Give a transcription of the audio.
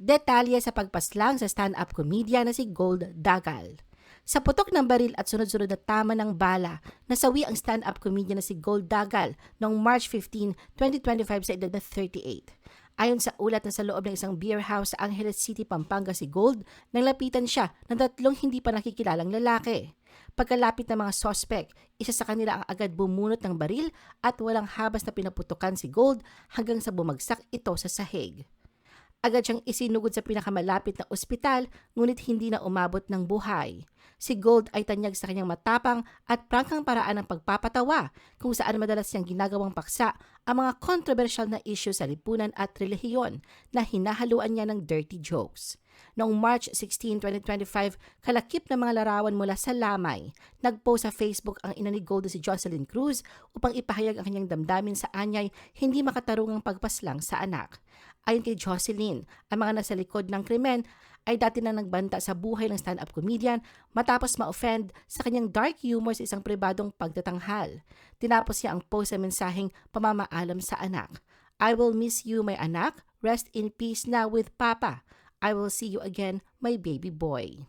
Detalye sa pagpaslang sa stand-up comedian na si Gold Dagal. Sa putok ng baril at sunod-sunod na tama ng bala, nasawi ang stand-up comedian na si Gold Dagal noong March 15, 2025 sa edad na 38. Ayon sa ulat na sa loob ng isang beer house sa Angeles City, Pampanga si Gold, nang lapitan siya ng tatlong hindi pa nakikilalang lalaki. Pagkalapit ng mga sospek, isa sa kanila ang agad bumunot ng baril at walang habas na pinaputukan si Gold hanggang sa bumagsak ito sa sahig. Agad siyang isinugod sa pinakamalapit na ospital ngunit hindi na umabot ng buhay. Si Gold ay tanyag sa kanyang matapang at prangkang paraan ng pagpapatawa kung saan madalas niyang ginagawang paksa ang mga kontrobersyal na issue sa lipunan at relihiyon na hinahaluan niya ng dirty jokes. Noong March 16, 2025, kalakip ng mga larawan mula sa Lamay, nagpost sa Facebook ang ina ni Gold si Jocelyn Cruz upang ipahayag ang kanyang damdamin sa anyay hindi makatarungang pagpaslang sa anak. Ayon kay Jocelyn, ang mga nasa likod ng krimen ay dati na nagbanta sa buhay ng stand-up comedian matapos ma-offend sa kanyang dark humor sa isang pribadong pagtatanghal. Tinapos niya ang post sa mensaheng pamamaalam sa anak. I will miss you, my anak. Rest in peace now with Papa. I will see you again, my baby boy.